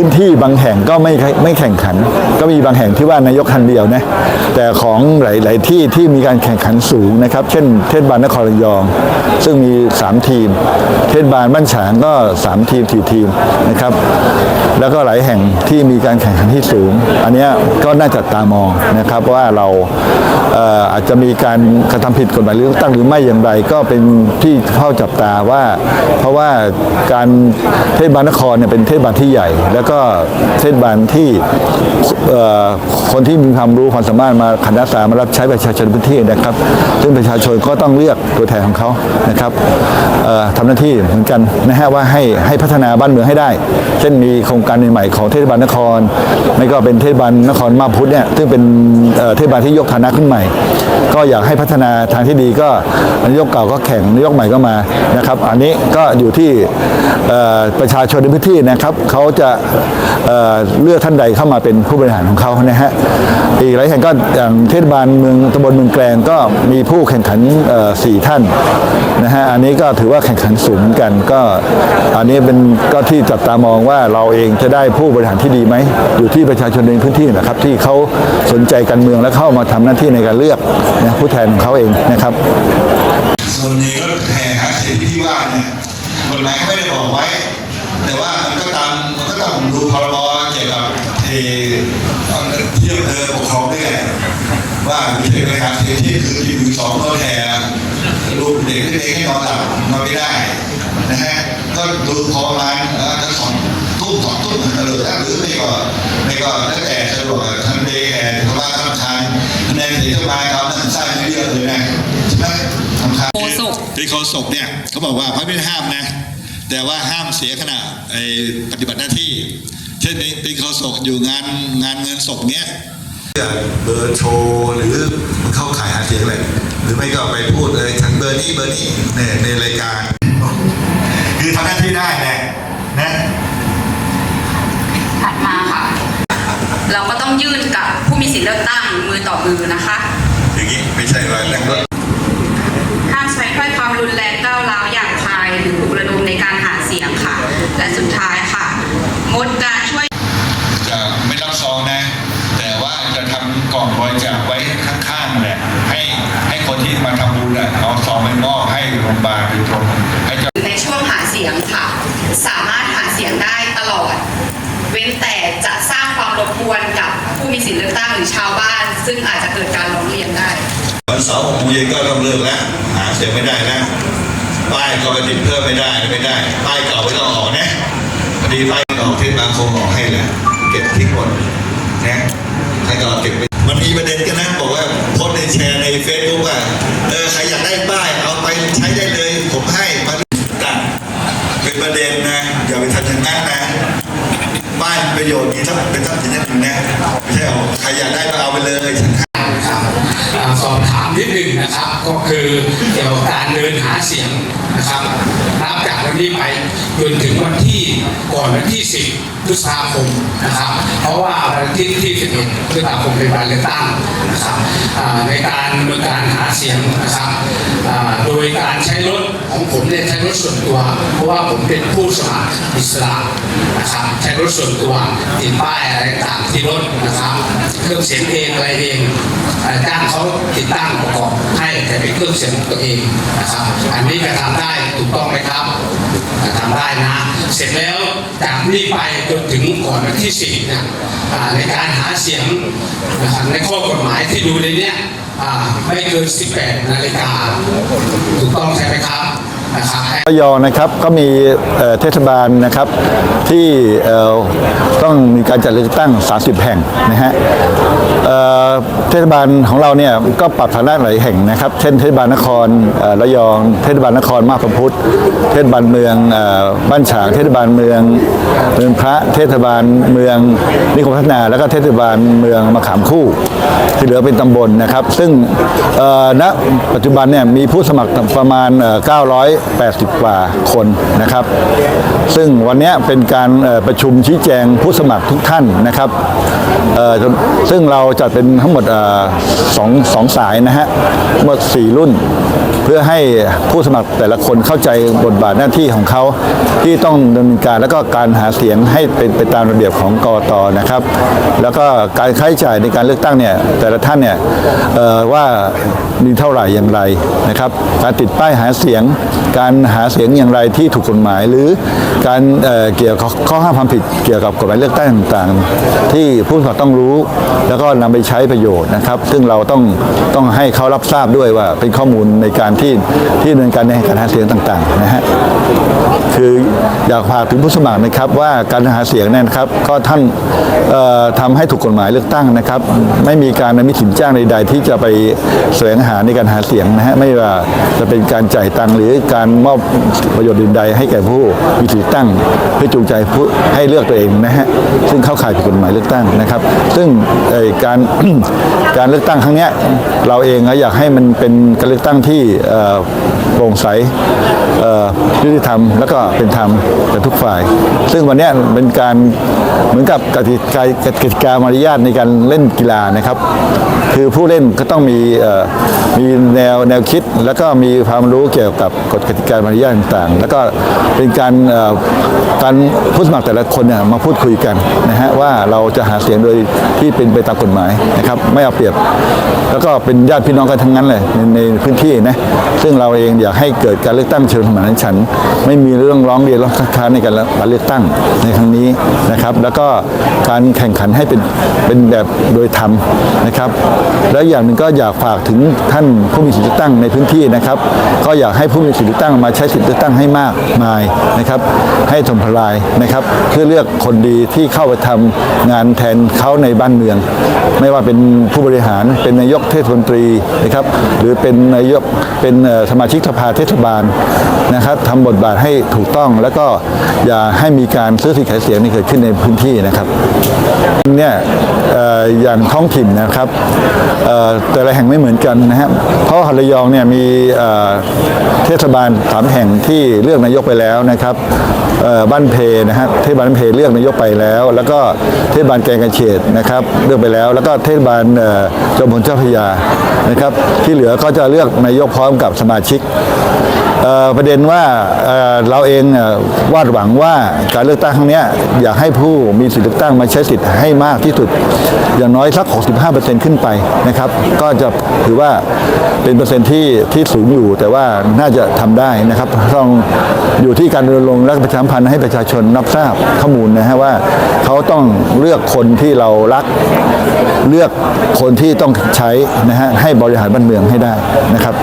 พื้นที่บางแห่งก็ไม่ไม่แข่งขัน ก็มีบางแห่งที่ว่านายกคันเดียวนะแต่ของหลาย ๆ ที่ที่มีการแข่งขันสูงนะครับ เช่น เทศบาลนครระยอง ซึ่งมี 3 ทีม เทศบาลบ้านฉางก็ 3 ทีม4ทีมนะครับ แล้วก็หลายแห่งที่มีการแข่งขันที่สูง อันนี้ก็น่าจับตามองนะครับว่าเราเอออาจจะมีการกระทำผิดกฎหมายเลือกตั้งหรือไม่อย่างไรก็เป็นที่เข้าจับตาว่า เพราะว่าการเทศบาลนครเนี่ยเป็นเทศบาลที่ใหญ่แล้วก็เทศบาลที่คนที่มีความรู้ความสามารถมาขันอาสามารับใช้ประชาชนพื้นที่นะครับ ซึ่งประชาชนก็ต้องเลือกตัวแทนของเขานะครับเอ่อทำหน้าที่เหมือนกันนะฮะว่าให้ให้พัฒนาบ้านเมืองให้ได้ เช่นมีโครงการใหม่ๆของเทศบาลนครไม่ก็เป็นเทศบาลนครมาพุทธเนี่ยซึ่งเป็นเทศบาลที่ยกฐานะขึ้นใหม่ ก็อยากให้พัฒนาทางที่ดีก็นายกเก่าก็แข่งนายกใหม่ก็มานะครับ อันนี้ก็อยู่ที่ประชาชนในพื้นที่นะครับเขาจะเเลือกท่านใดเข้ามาเป็นผู้บริหารของเขานะฮะอีกหลายแห่งก็อย่างเทศบาลเมืองตำบลเมืองแกลงก็มีผู้แข่งขันสี่ท่านนะฮะอันนี้ก็ถือว่าแข่งขันสูงเหมือนกันก็อันนี้เป็นก็ที่จับตามองว่าเราเองจะได้ผู้บริหารที่ดีไหมอยู่ที่ประชาชนในพื้นที่นะครับที่เขาสนใจการเมืองและเข้ามาทำหน้าที่ในการเลือกนะผู้แทนของเขาเองนะครับส่วนใหญ่ก็แห่หาเสียงที่ว่าเนี่ยกฎหมายก็ไม่ได้บอกไว้ แต่ว่ามันก็ ตามดูพรบเกี่ยวกับเอ่อที่อำเภอปกครองด้วยแหละว่ามีเพลงหาเสียงที่คือที่มือสองก็แห่ลูกเด็กที่เองให้นอนหลับนอนไม่ได้นะฮะก็ดูพอประมาณเอ่อจะสองทุ่มสองทุ่มหรือหรือไม่ก็ไม่ก็แล้วแต่สะดวกทำเดย์แห่ชาวบ้านทำทานในเสียงชาวบ้านเขานั่นสร้างเยอะเลยนะใช่ไหมทำทานโฆษกที่เขาศกเนี่ยเขาบอกว่าเขาไม่ห้ามนะ แต่ว่าห้ามเสียขณะไอ้ปฏิบัติหน้าที่ เช่นปีเขาศกอยู่งานงานเงินศพเนี้ยเบอร์โทรหรือเข้าขายหาเสียงอะไรหรือไม่ก็ไปพูดเลยฉันเบอร์นี้เบอร์นี้เนี่ยในรายการ คือทำหน้าที่ได้แนะนะถัดมาค่ะ เราก็ต้องยื่นกับผู้มีสิทธิ์เลือกตั้งมือต่อมือนะคะ อย่างนี้ไม่ใช่ว่าแรงรถห้ามใช้ถ้อยคำรุนแรง และสุดท้ายค่ะ งดการช่วยจะไม่รับซองนะ แต่ว่าจะทำกล่องบริจาคไว้ข้างๆแหละให้ให้คนที่มาทำบุญน่ะเอาซองไปมอบให้โรงพยาบาลโดยตรงให้เจ้าในช่วงหาเสียงค่ะ สามารถหาเสียงได้ตลอด เว้นแต่จะสร้างความรบกวนกับผู้มีสิทธิ์เลือกตั้งหรือชาวบ้าน ซึ่งอาจจะเกิดการร้องเรียนได้วันเสาร์หกโมงเย็นก็ต้องเลิกแล้วหาเสียงไม่ได้แล้วป้ายก็ไปติดเพิ่มไม่ได้ไม่ได้ป้ายเก่าไม่ต้อง ออกนะพอดีป้ายเก่าเทศบาลคงออกให้แหละ เก็บทิ้งหมดนะให้ก็เก็บไปมันมีประเด็นกันนะบอกว่าโพสในแชร์ในเฟซบุ๊กว่าเออใครอยากได้ป้ายเอาไปใช้ได้เลยผมให้มาตั้งเป็นประเด็นนะอย่าไปทำอย่างนั้นนะป้ายประโยชน์มีทั้งเป็นทรัพย์สินอย่างหนึ่งนะไม่ใช่เอาใครอยากได้ก็เอาไปเลยฉันให้นะครับอ่าสอบถามนิดหนึ่งนะครับ ก็คือเกี่ยวกับการเดินหาเสียง นะครับนับจากวันนี้ไปจนถึงวันที่ก่อนวันที่ 10พฤษภาคมนะครับ เพราะว่าวันที่ที่11พฤษภาคมเป็นวันเลือกตั้งนะครับในการดำเนินการหาเสียงนะครับโดยการใช้รถของผมเนี่ยใช้รถส่วนตัว เพราะว่าผมเป็นผู้สมัครอิสระนะครับใช้รถส่วนตัวติดป้ายอะไรต่างที่รถนะครับเครื่องเสียงเองอะไรเองอ่าจ้างเขาติดตั้งประกอบให้แต่เป็นเครื่องเสียงของตัวเองนะครับอันนี้ก็ทำได้ถูกต้องไหมครับอ่าทำได้นะ เสร็จแล้วจากนี้ไปจนถึงก่อนวันที่สี่เนี่ยในการหาเสียงนะครับในข้อกฎหมายที่ดูในนี้ไม่เกิน 18 นาฬิกาถูกต้องใช่ไหมครับ ระยองนะครับก็มีเทศบาลนะครับที่ต้องมีการจัดเลือกตั้ง 30 แห่งนะฮะเทศบาลของเราเนี่ยก็ปรับฐานะหลายแห่งนะครับ เช่นเทศบาลนครระยอง เทศบาลนครมาพพุทธเทศบาลเมืองบ้านฉางเทศบาลเมืองเมืองพระเทศบาลเมืองนิคมพัฒนา แล้วก็เทศบาลเมืองมะขามคู่ ที่เหลือเป็นตำบลนะครับ ซึ่งณปัจจุบันเนี่ยมีผู้สมัครประมาณเ80 กว่าคนนะครับ ซึ่งวันนี้เป็นการประชุมชี้แจงผู้สมัครทุกท่านนะครับ ซึ่งเราจัดเป็นทั้งหมดสองสองสายนะฮะทั้งหมด 4 รุ่น เพื่อให้ผู้สมัครแต่ละคนเข้าใจบทบาทหน้าที่ของเขาที่ต้องดำเนินการแล้วก็การหาเสียงให้เป็นไปตามระเบียบของกรตนะครับ แล้วก็การค่าใช้จ่ายในการเลือกตั้งเนี่ยแต่ละท่านเนี่ยว่ามีเท่าไหร่อย่างไรนะครับ การติดป้ายหาเสียง การหาเสียงอย่างไรที่ถูกกฎหมายหรือการเเกี่ยวกับข้อห้ามความผิดเกี่ยวกับกฎหมายเลือกตั้งต่างๆ ที่ผู้สมัครต้องรู้ แล้วก็นำไปใช้ประโยชน์นะครับ ซึ่งเราต้องต้องให้เขารับทราบด้วยว่าเป็นข้อมูลในการที่ที่ดำเนินการในการหาเสียงต่างๆนะฮะคืออยากฝากถึงผู้สมัครนะครับว่าการหาเสียงเนี่ยนะครับก็ท่านเอ่อทำให้ถูกกฎหมายเลือกตั้งนะครับ ไม่มีการนมิสินจ้างใด ๆ ที่จะไปแสวงหาในการหาเสียงนะฮะไม่ว่าจะเป็นการจ่ายตังค์หรือการมอบประโยชน์อื่นใดให้แก่ผู้มีสิทธิตั้ง เพื่อจูงใจผู้ให้เลือกตัวเองนะฮะซึ่งเข้าข่ายผิดกฎหมายเลือกตั้งนะครับ ซึ่งการการเลือกตั้งครั้งนี้เราเองก็อยากให้มันเป็นการเลือกตั้งที่ที่โปร่งใสยุติธรรม แล้วก็เป็นธรรมกับทุกฝ่าย ซึ่งวันนี้เป็นการเหมือนกับกติกากติกามารยาทในการเล่นกีฬานะครับ คือผู้เล่นก็ต้องมีมีแนวแนวคิด แล้วก็มีความรู้เกี่ยวกับกฎกติกามารยาทต่างๆ แล้วก็เป็นการการผู้สมัครแต่ละคนเนี่ยมาพูดคุยกันนะฮะว่าเราจะหาเสียงโดยที่เป็นไปตามกฎหมายนะครับไม่เอาเปรียบ แล้วก็เป็นญาติพี่น้องกันทั้งนั้นเลยในในพื้นที่นะซึ่งเราเองอยากให้เกิดการเลือกตั้งเชิงสมานฉันท์ไม่มีเรื่องร้องเรียนร้องคัดค้านในการเลือกตั้งในครั้งนี้นะครับ แล้วก็การแข่งขันให้เป็นเป็นแบบโดยธรรมนะครับแล้วอย่างหนึ่งก็อยากฝากถึงท่านผู้มีสิทธิเลือกตั้งในพื้นที่นะครับ ก็อยากให้ผู้มีสิทธิเลือกตั้งมาใช้สิทธิเลือกตั้งให้มากมายนะครับ ให้ทมทลายนะครับ เพื่อเลือกคนดีที่เข้าไปทำงานแทนเขาในบ้านเมือง ไม่ว่าเป็นผู้บริหารเป็นนายกเทศมนตรีนะครับ หรือเป็นนายกเป็นสมาชิกสภาเทศบาลนะครับทำบทบาทให้ถูกต้องแล้วก็อย่าให้มีการซื้อสิทธิ์ขายเสียงนี่เกิดขึ้นในพื้นที่นะครับเนี่ยอย่างท้องถิ่นนะครับแต่ละแห่งไม่เหมือนกันนะฮะเพราะหัระยองเนี่ยมีเทศบาลสามแห่งที่เลือกนายกไปแล้วนะครับบ้านเพนะฮะเทศบาลบ้านเพเลือกนายกไปแล้ว แล้วก็เทศบาลแกงกระเฉดนะครับเลือกไปแล้ว แล้วก็เทศบาลเจอมพลเจ้าพยานะครับที่เหลือก็จะเลือกนายกพร้อมกับสมาชิก ประเด็นว่าเเราเองวาดหวังว่าการเลือกตั้งครั้งนี้อยากให้ผู้มีสิทธิเลือกตั้งมาใช้สิทธิ์ให้มากที่สุด อย่างน้อยสัก 65%ขึ้นไปนะครับ ก็จะถือว่าเป็นเปอร์เซ็นต์ที่ที่สูงอยู่ แต่ว่าน่าจะทำได้นะครับต้องอยู่ที่การรณรงค์และประชาสัมพันธ์ให้ประชาชนรับทราบข้อมูลนะฮะว่าเขาต้องเลือกคนที่เรารักเลือกคนที่ต้องใช้นะฮะให้บริหารบ้านเมืองให้ได้นะครับ